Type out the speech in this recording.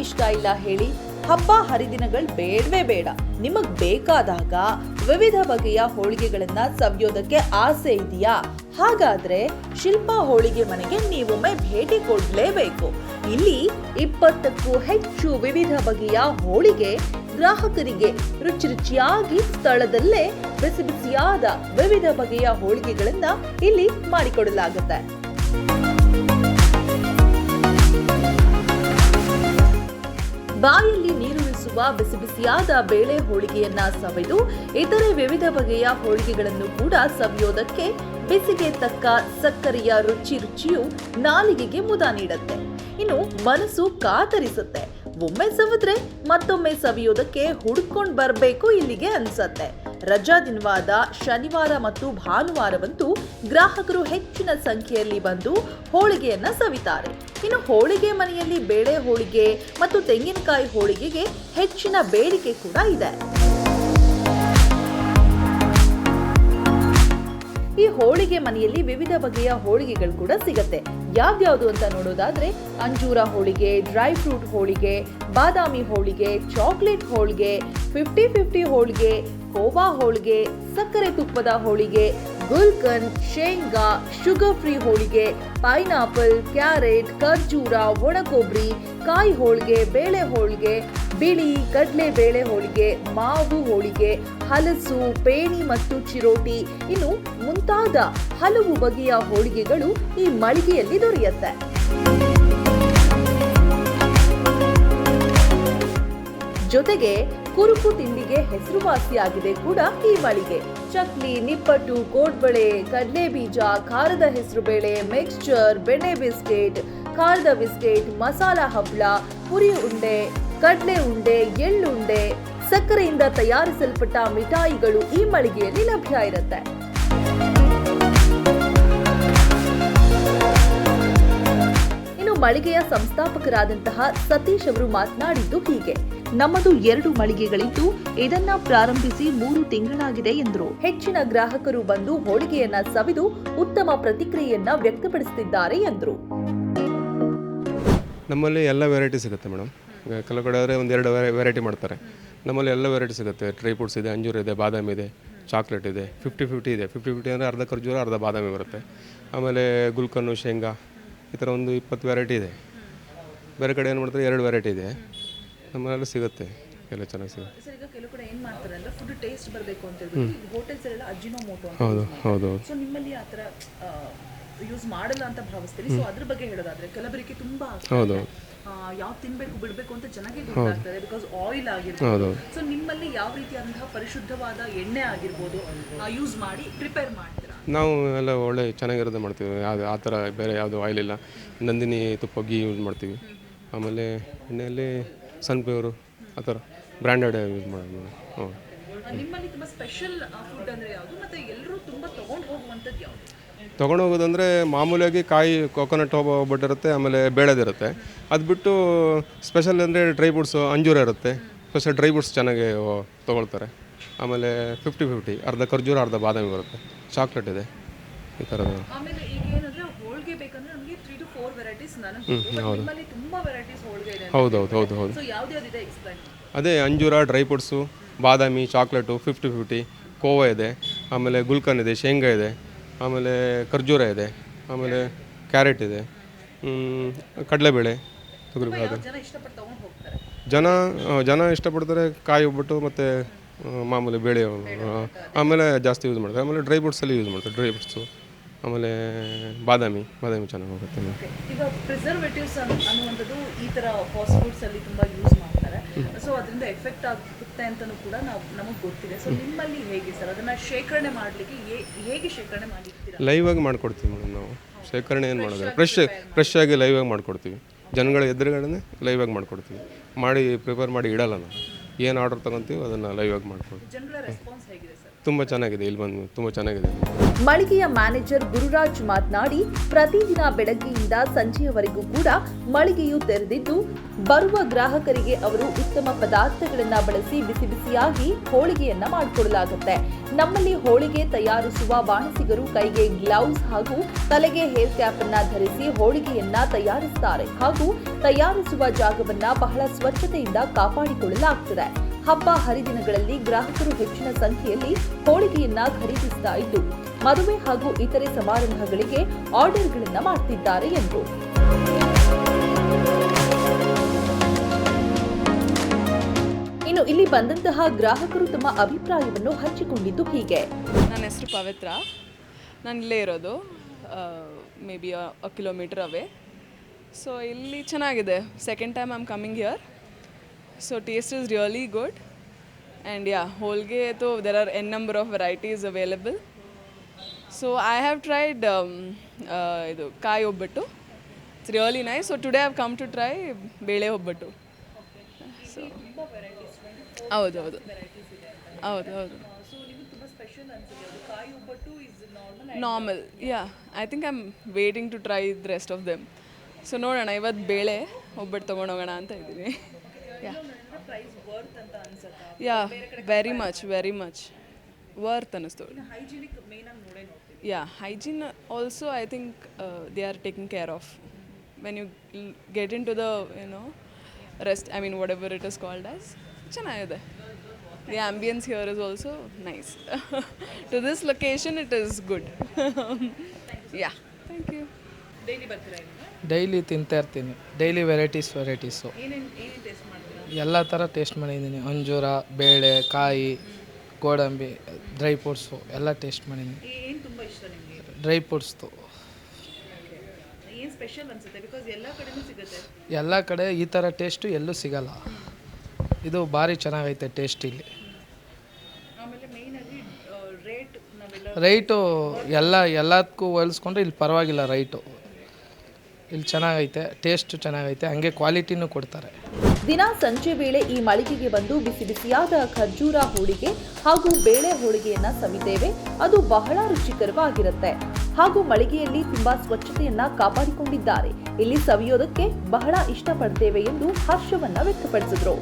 ಯಾರಿಗಿಷ್ಟ ಇಲ್ಲ ಹೇಳಿ ಹಬ್ಬ ಹರಿದಿನಗಳು ಬೇಡವೇ ಬೇಡ. ನಿಮಗ್ ಬೇಕಾದಾಗ ವಿವಿಧ ಬಗೆಯ ಹೋಳಿಗೆಗಳನ್ನ ಸವಿಯೋದಕ್ಕೆ ಆಸೆ ಇದೆಯಾ ಹಾಗಾದ್ರೆ ಶಿಲ್ಪಾ ಹೋಳಿಗೆ ಮನೆಗೆ ನೀವೊಮ್ಮೆ ಭೇಟಿ ಕೊಡ್ಲೇಬೇಕು. ಇಲ್ಲಿ ಇಪ್ಪತ್ತಕ್ಕೂ ಹೆಚ್ಚು ವಿವಿಧ ಬಗೆಯ ಹೋಳಿಗೆ ಗ್ರಾಹಕರಿಗೆ ರುಚಿ ರುಚಿಯಾಗಿ ಸ್ಥಳದಲ್ಲೇ ಬಿಸಿ ಬಿಸಿಯಾದ ವಿವಿಧ ಬಗೆಯ ಹೋಳಿಗೆಗಳನ್ನ ಇಲ್ಲಿ ಮಾಡಿಕೊಡಲಾಗುತ್ತೆ. ಬಾಯಲ್ಲಿ ನೀರುಳಿಸುವ ಬಿಸಿ ಬಿಸಿಯಾದ ಬೇಳೆ ಹೋಳಿಗೆಯನ್ನ ಸವೆದು, ಇತರೆ ವಿವಿಧ ಬಗೆಯ ಹೋಳಿಗೆಗಳನ್ನು ಕೂಡ ಸವಿಯೋದಕ್ಕೆ ಬಿಸಿಗೆ ತಕ್ಕ ಸಕ್ಕರೆಯ ರುಚಿ ರುಚಿಯು ನಾಲಿಗೆಗೆ ಮುದ ನೀಡುತ್ತೆ. ಇನ್ನು ಮನಸ್ಸು ಕಾತರಿಸುತ್ತೆ. ಒಮ್ಮೆ ಸವಿದ್ರೆ ಮತ್ತೊಮ್ಮೆ ಸವಿಯೋದಕ್ಕೆ ಹುಡ್ಕೊಂಡು ಬರಬೇಕು ಇಲ್ಲಿಗೆ ಅನ್ಸತ್ತೆ. ರಜಾ ದಿನವಾದ ಶನಿವಾರ ಮತ್ತು ಭಾನುವಾರವಂತೂ ಗ್ರಾಹಕರು ಹೆಚ್ಚಿನ ಸಂಖ್ಯೆಯಲ್ಲಿ ಬಂದು ಹೋಳಿಗೆಯನ್ನ ಸವಿತಾರೆ. ಇನ್ನು ಹೋಳಿಗೆ ಮನೆಯಲ್ಲಿ ಬೇಳೆ ಹೋಳಿಗೆ ಮತ್ತು ತೆಂಗಿನಕಾಯಿ ಹೋಳಿಗೆಗೆ ಹೆಚ್ಚಿನ ಬೇಡಿಕೆ ಕೂಡ ಇದೆ. ಈ ಹೋಳಿಗೆ ಮನೆಯಲ್ಲಿ ವಿವಿಧ ಬಗೆಯ ಹೋಳಿಗೆಗಳು ಕೂಡ ಸಿಗತ್ತೆ. ಯಾವ್ಯಾವುದು ಅಂತ ನೋಡೋದಾದ್ರೆ ಅಂಜೂರ ಹೋಳಿಗೆ, ಡ್ರೈ ಫ್ರೂಟ್ ಹೋಳಿಗೆ, ಬಾದಾಮಿ ಹೋಳಿಗೆ, ಚಾಕ್ಲೇಟ್ ಹೋಳಿಗೆ, ಫಿಫ್ಟಿ ಫಿಫ್ಟಿ ಹೋಳಿಗೆ ಕೋವಾ ಹೋಳಿಗೆ, ಸಕ್ಕರೆ ತುಪ್ಪದ ಹೋಳಿಗೆ, ಗುಲ್ಕನ್, ಶೇಂಗಾ ಶುಗರ್ ಫ್ರೀ ಹೋಳಿಗೆ ಪೈನಾಪಲ್ ಕ್ಯಾರೆಟ್ ಖರ್ಜೂರ, ಒಣಕೊಬ್ಬರಿ, ಕಾಯಿ ಹೋಳಿಗೆ, ಬೇಳೆ ಹೋಳಿಗೆ, ಬಿಳಿ ಕಡಲೆ ಬೇಳೆ ಹೋಳಿಗೆ, ಮಾವು ಹೋಳಿಗೆ, ಹಲಸು, ಪೇಣಿ ಮತ್ತು ಚಿರೋಟಿ. ಇನ್ನು ಮುಂತಾದ ಹಲವು ಬಗೆಯ ಹೋಳಿಗೆಗಳು ಈ ಮಳಿಗೆಯಲ್ಲಿ ದೊರೆಯುತ್ತೆ. ಜೊತೆಗೆ ಕುರುಕು ತಿಂಡಿಗೆ ಹೆಸರುವಾಸಿಯಾಗಿದೆ ಕೂಡ ಈ ಮಳಿಗೆ. ಚಕ್ಲಿ, ನಿಪ್ಪಟ್ಟು, ಕೋಡ್ಬಳೆ ಕಡಲೆ ಬೀಜ ಖಾರದ ಹೆಸರುಬೇಳೆ ಮಿಕ್ಸ್ಚರ್ ಬೆಣ್ಣೆ ಬಿಸ್ಕೆಟ್, ಖಾರದ ಬಿಸ್ಕೆಟ್, ಮಸಾಲ ಹಪ್ಪಳ ಪುರಿ ಉಂಡೆ, ಕಡಲೆ ಉಂಡೆ ಎಳ್ಳುಂಡೆ ಸಕ್ಕರೆಯಿಂದ ತಯಾರಿಸಲ್ಪಟ್ಟ ಮಿಠಾಯಿಗಳು ಈ ಮಳಿಗೆಯಲ್ಲಿ ಲಭ್ಯ ಇರುತ್ತೆ. ಇನ್ನು ಮಳಿಗೆಯ ಸಂಸ್ಥಾಪಕರಾದಂತಹ ಸತೀಶ್ ಅವರು ಮಾತನಾಡಿದ್ದು ಹೀಗೆ. ನಮ್ಮದು ಎರಡು ಮಳಿಗೆಗಳಿದ್ದು, ಇದನ್ನ ಪ್ರಾರಂಭಿಸಿ ಮೂರು ತಿಂಗಳಾಗಿದೆ ಎಂದರು. ಹೆಚ್ಚಿನ ಗ್ರಾಹಕರು ಬಂದು ಹೋಳಿಗೆಯನ್ನ ಸವಿದು ಉತ್ತಮ ಪ್ರತಿಕ್ರಿಯೆಯನ್ನ ವ್ಯಕ್ತಪಡಿಸುತ್ತಿದ್ದಾರೆ ಎಂದರು. ನಮ್ಮಲ್ಲಿ ಎಲ್ಲ ವೆರೈಟಿ ಸಿಗುತ್ತೆ ಮೇಡಮ್. ಕೆಲವು ಕಡೆ ಆದರೆ ಒಂದು ಎರಡು ವೆರೈಟಿ ಮಾಡ್ತಾರೆ. ನಮ್ಮಲ್ಲಿ ಎಲ್ಲ ವೆರೈಟಿ ಸಿಗುತ್ತೆ. ಡ್ರೈ ಫ್ರೂಟ್ಸ್ ಇದೆ, ಅಂಜೂರ ಇದೆ, ಬಾದಾಮಿ ಇದೆ ಚಾಕ್ಲೇಟ್ ಇದೆ ಫಿಫ್ಟಿ ಫಿಫ್ಟಿ ಇದೆ. ಫಿಫ್ಟಿ ಫಿಫ್ಟಿ ಅಂದರೆ ಅರ್ಧ ಖರ್ಜೂರ, ಅರ್ಧ ಬಾದಾಮಿ ಬರುತ್ತೆ. ಆಮೇಲೆ ಗುಲ್ಕನ್ನು ಶೇಂಗಾ, ಈ ಥರ ಒಂದು ಇಪ್ಪತ್ತು ವೆರೈಟಿ ಇದೆ. ಬೇರೆ ಕಡೆ ಏನು ಮಾಡ್ತಾರೆ? ಎರಡು ವೆರೈಟಿ ಇದೆ. ನಮ್ಮಲ್ಲಿ ಸಿಗುತ್ತೆ ಎಲ್ಲ ಚೆನ್ನಾಗಿ ಸಿಗುತ್ತೆ. ಸರ್ ಈಗ ಕೆಲವು ಕಡೆ ಏನು ಮಾಡ್ತಾರೆ ಅಂದ್ರೆ ಫುಡ್ ಟೇಸ್ಟ್ ಬರಬೇಕು ಅಂತ ಹೇಳ್ಬಿಟ್ಟು ಹೋಟೆಲ್ಸ್ ಎಲ್ಲ ಅಜಿನೋಮೋಟೋ ಅಂತ ಹೌದು ಹೌದು ಹೌದು. ಸೊ ನಿಮ್ಮಲ್ಲಿ ಆ ಥರ ಯೂಸ್ ಮಾಡಲ್ಲ ಅಂತ ಭಾವಿಸ್ತೀರಿ ಸೊ ಅದ್ರ ಬಗ್ಗೆ ಹೇಳೋದಾದ್ರೆ ಕೆಲವರಿಗೆ ತುಂಬಾ ಹೌದು ಯಾವ ತಿನ್ಬೇಕು ಬಿಡಬೇಕು ಅಂತ ಚೆನ್ನಾಗಿ ಗೊತ್ತಾಗ್ತದೆ ಬಿಕಾಸ್ ಆಯಿಲ್ ಆಗಿರ್ಬೋದು. ಹೌದು ಸೊ ನಿಮ್ಮಲ್ಲಿ ಯಾವ ರೀತಿಯಾದಂತಹ ಪರಿಶುದ್ಧವಾದ ಎಣ್ಣೆ ಆಗಿರ್ಬೋದು ಯೂಸ್ ಮಾಡಿ ಪ್ರಿಪೇರ್ ಮಾಡ್ತೀರಾ? ನಾವು ಎಲ್ಲ ಒಳ್ಳೆ ಚೆನ್ನಾಗಿರೋದು ಮಾಡ್ತೀವಿ. ಅದು ಆ ಥರ ಬೇರೆ ಯಾವುದು ಆಯಿಲ್ ಇಲ್ಲ. ನಂದಿನಿ ತುಪ್ಪ ಗೀ ಯೂಸ್ ಮಾಡ್ತೀವಿ. ಆಮೇಲೆ ಎಣ್ಣೆಯಲ್ಲಿ ಸನ್ಫ್ಲವರು ಆ ಥರ. ಬ್ರ್ಯಾಂಡೆಡ್ ಯೂಸ್ ಮಾಡೋದು ಹ್ಞೂ ಆ, ನಿಮ್ಮಲ್ಲಿ ತುಂಬಾ ಸ್ಪೆಷಲ್ ಫುಡ್ ಅಂದ್ರೆ ಯಾವುದು? ಮತ್ತೆ ಎಲ್ಲರೂ ತುಂಬಾ ತಗೊಂಡು ಹೋಗುವಂಥದ್ದು ಯಾವುದು? ತೊಗೊಂಡು ಹೋಗೋದಂದರೆ ಮಾಮೂಲಿಯಾಗಿ ಕಾಯಿ ಕೊಕೊನಟ್ ಹೋಗ್ಬಿಟ್ಟು ಇರುತ್ತೆ ಆಮೇಲೆ ಬೇಳೆದಿರುತ್ತೆ ಅದು ಬಿಟ್ಟು ಸ್ಪೆಷಲ್ ಅಂದರೆ ಡ್ರೈ ಫ್ರೂಟ್ಸು ಅಂಜೂರ ಇರುತ್ತೆ. ಸ್ಪೆಷಲ್ ಡ್ರೈ ಫ್ರೂಟ್ಸ್ ಚೆನ್ನಾಗಿ ತೊಗೊಳ್ತಾರೆ. ಆಮೇಲೆ ಫಿಫ್ಟಿ ಫಿಫ್ಟಿ ಅರ್ಧ ಖರ್ಜೂರ ಅರ್ಧ ಬಾದಾಮಿ ಬರುತ್ತೆ. ಚಾಕ್ಲೇಟ್ ಇದೆ. ಈ ಥರದ್ದು. ಹ್ಞೂ ಹೌದು. ಹೌದು ಹೌದು ಹೌದು ಸೊ ಯಾವ್ದ್ಯಾವ್ದಿದೆ? ಎಕ್ಸ್ಪ್ಲೈನ್ ಅದೇ ಅಂಜೂರ ಡ್ರೈ ಫ್ರೂಟ್ಸು ಬಾದಾಮಿ ಚಾಕ್ಲೇಟು ಫಿಫ್ಟಿ ಫಿಫ್ಟಿ ಕೋವಾ ಇದೆ ಆಮೇಲೆ ಗುಲ್ಕನ್ ಇದೆ ಶೇಂಗಾ ಇದೆ ಆಮೇಲೆ ಖರ್ಜೂರ ಇದೆ ಆಮೇಲೆ ಕ್ಯಾರೆಟ್ ಇದೆ ಕಡಲೆಬೇಳೆ ತೊಗರಿಬೇಳೆ ಜನ ಇಷ್ಟಪಟ್ಟು ತಗೊಂಡು ಹೋಗ್ತಾರೆ? ಜನ ಆ, ಜನ ಇಷ್ಟಪಡ್ತಾರೆ ಕಾಯಿ ಒಬ್ಬಟ್ಟು ಮತ್ತು ಮಾಮೂಲಿ ಬೇಳೆ ಆ, ಆಮೇಲೆ ಜಾಸ್ತಿ ಯೂಸ್ ಮಾಡ್ತಾರೆ. ಆಮೇಲೆ ಡ್ರೈ ಫ್ರೂಟ್ಸಲ್ಲಿ ಯೂಸ್ ಮಾಡ್ತಾರೆ ಡ್ರೈ ಫ್ರೂಟ್ಸು ಆಮೇಲೆ ಬಾದಾಮಿ ಬಾದಾಮಿ ಚೆನ್ನಾಗಿ ಹೋಗುತ್ತೆ. ಈಗ ಪ್ರಿಸರ್ವೇಟಿವ್ಸ್ ಅನ್ನುವಂಥದ್ದು ಈ ತರ ಫಾಸ್ಟ್ ಫುಡ್ಸ್ ಅಲ್ಲಿ ತುಂಬಾ ಯೂಸ್ ಮಾಡ್ತಾರೆ. ಸೊ ಅದರಿಂದ ಎಫೆಕ್ಟ್ ಆಗುತ್ತೆ ಅಂತಲೂ ಕೂಡ ನಾವು ನಮಗೆ ಗೊತ್ತಿದೆ. ಸೊ ನಿಮ್ಮಲ್ಲಿ ಹೇಗೆ ಸರ್? ಅದನ್ನ ಶೇಖರಣೆ ಮಾಡಲಿಕ್ಕೆ ಹೇಗೆ ಶೇಖರಣೆ ಮಾಡಿರ್ತೀರಾ? ಲೈವ್ ಆಗಿ ಮಾಡ್ಕೊಡ್ತೀವಿ ಮೇಡಮ್ ನಾವು. ಶೇಖರಣೆ ಏನು ಮಾಡೋದು ಫ್ರೆಶ್ ಫ್ರೆಶ್ ಆಗಿ ಲೈವ್ ಆಗಿ ಮಾಡ್ಕೊಡ್ತೀವಿ. ಜನಗಳ ಎದುರುಗಡೆ ಲೈವ್ ಆಗಿ ಮಾಡ್ಕೊಡ್ತೀವಿ. ಮಾಡಿ ಪ್ರಿಪೇರ್ ಮಾಡಿ ಇಡಲ್ಲ ನಾವು. ಏನು ಆರ್ಡರ್ ತಗೊಂತೀವಿ ಅದನ್ನು ಲೈವ್ ಆಗಿ ಮಾಡ್ಕೊಡ್ತೀವಿ. ತುಂಬ ಚೆನ್ನಾಗಿದೆ. ಇಲ್ಲಿ ಬಂದು ತುಂಬ ಚೆನ್ನಾಗಿದೆ. ಮಳಿಗೆಯ ಮ್ಯಾನೇಜರ್ ಗುರುರಾಜ್ ಮಾತನಾಡಿ, ಪ್ರತಿದಿನ ಬೆಳಗ್ಗೆಯಿಂದ ಸಂಜೆಯವರೆಗೂ ಕೂಡ ಮಳಿಗೆಯು ತೆರೆದಿದ್ದು, ಬರುವ ಗ್ರಾಹಕರಿಗೆ ಅವರು ಉತ್ತಮ ಪದಾರ್ಥಗಳನ್ನು ಬಳಸಿ ಬಿಸಿ ಬಿಸಿಯಾಗಿ ಹೋಳಿಗೆಯನ್ನ ಮಾಡಿಕೊಡಲಾಗುತ್ತೆ. ನಮ್ಮಲ್ಲಿ ಹೋಳಿಗೆ ತಯಾರಿಸುವ ಬಾಣಸಿಗರು ಕೈಗೆ ಗ್ಲೌಸ್ ಹಾಗೂ ತಲೆಗೆ ಹೇರ್ ಕ್ಯಾಪ್ ಅನ್ನ ಧರಿಸಿ ಹೋಳಿಗೆಯನ್ನ ತಯಾರಿಸುತ್ತಾರೆ ಹಾಗೂ ತಯಾರಿಸುವ ಜಾಗವನ್ನ ಬಹಳ ಸ್ವಚ್ಛತೆಯಿಂದ ಕಾಪಾಡಿಕೊಳ್ಳಲಾಗುತ್ತದೆ ಹಬ್ಬ ಹರಿದಿನಗಳಲ್ಲಿ ಗ್ರಾಹಕರು ಹೆಚ್ಚಿನ ಸಂಖ್ಯೆಯಲ್ಲಿ ಹೋಳಿಗೆಯನ್ನ ಖರೀದಿಸ್ತಾ ಇದ್ದು ಮದುವೆ ಹಾಗೂ ಇತರೆ ಸಮಾರಂಭಗಳಿಗೆ ಆರ್ಡರ್ಗಳನ್ನ ಮಾಡ್ತಿದ್ದಾರೆ ಎಂದು. ಇನ್ನು ಇಲ್ಲಿ ಬಂದಂತಹ ಗ್ರಾಹಕರು ತಮ್ಮ ಅಭಿಪ್ರಾಯವನ್ನು ಹಂಚಿಕೊಂಡಿದ್ದು ಹೀಗೆ. ನನ್ನ ಹೆಸರು ಪವಿತ್ರ. ನಾನು ಇಲ್ಲೇ ಇರೋದು. May be kilometre away so ಇಲ್ಲಿ ಚೆನ್ನಾಗಿದೆ. Second time I am coming here so taste is really good and yeah ಹೋಲ್ಗೆ though there are N number of varieties available so I have tried ಇದು ಕಾಯಿ ಒಬ್ಬಟ್ಟು. It's really nice so today have come to try ಬೇಳೆ ಒಬ್ಬಟ್ಟು. So ಹೌದು ಹೌದು. ಹೌದು ಹೌದು. Normal yeah I think I am waiting to try the rest of them so ನೋಡೋಣ ಇವತ್ತು ಬೇಳೆ ಒಬ್ಬಟ್ಟು ತೊಗೊಂಡೋಗೋಣ ಅಂತ ಇದ್ದೀನಿ. Yeah yeah very much very much worth ಅನ್ನಿಸ್ತು yeah hygiene also I think they are taking care of when you get into the you know rest I mean whatever it is called as ಚೆನ್ನಾಗಿದೆ. The ambience here is also nice to this location it is good yeah thank you daily ತಿಂತಾ ಇರ್ತೀನಿ. Daily varieties varieties ಎಲ್ಲ ಥರ taste ಮಾಡಿದ್ದೀನಿ. ಅಂಜೂರ ಬೇಳೆ ಕಾಯಿ ಗೋಡಂಬಿ ಡ್ರೈ ಫ್ರೂಟ್ಸು ಎಲ್ಲ ಟೇಸ್ಟ್ ಮಾಡಿದ್ದೀನಿ. ಡ್ರೈ ಫ್ರೂಟ್ಸ್ದು. ಎಲ್ಲ ಕಡೆ ಈ ಥರ ಟೇಸ್ಟು ಎಲ್ಲೂ ಸಿಗಲ್ಲ. ಇದು ಭಾರಿ ಚೆನ್ನಾಗೈತೆ ಟೇಸ್ಟ್ ಇಲ್ಲಿ. ರೈಟು ಎಲ್ಲ ಎಲ್ಲದಕ್ಕೂ ಹೋಲಿಸ್ಕೊಂಡ್ರೆ ಇಲ್ಲಿ ಪರವಾಗಿಲ್ಲ ರೈಟು ಇಲ್ಲಿ ಚೆನ್ನಾಗೈತೆ ಟೇಸ್ಟು ಚೆನ್ನಾಗೈತೆ ಹಂಗೆ ಕ್ವಾಲಿಟಿನೂ ಕೊಡ್ತಾರೆ. ದಿನ ಸಂಜೆ ವೇಳೆ ಈ ಮಳಿಗೆಗೆ ಬಂದು ಬಿಸಿ ಬಿಸಿಯಾದ ಖರ್ಜೂರ ಹೋಳಿಗೆ ಹಾಗೂ ಬೇಳೆ ಹೋಳಿಗೆಯನ್ನ ಸವಿತೇವೆ. ಅದು ಬಹಳ ರುಚಿಕರವಾಗಿರುತ್ತೆ. ಹಾಗೂ ಮಳಿಗೆಯಲ್ಲಿ ತುಂಬಾ ಸ್ವಚ್ಛತೆಯನ್ನ ಕಾಪಾಡಿಕೊಂಡಿದ್ದಾರೆ. ಇಲ್ಲಿ ಸವಿಯೋದಕ್ಕೆ ಬಹಳ ಇಷ್ಟಪಡ್ತೇವೆ ಎಂದು ಹರ್ಷವನ್ನ ವ್ಯಕ್ತಪಡಿಸಿದ್ರು.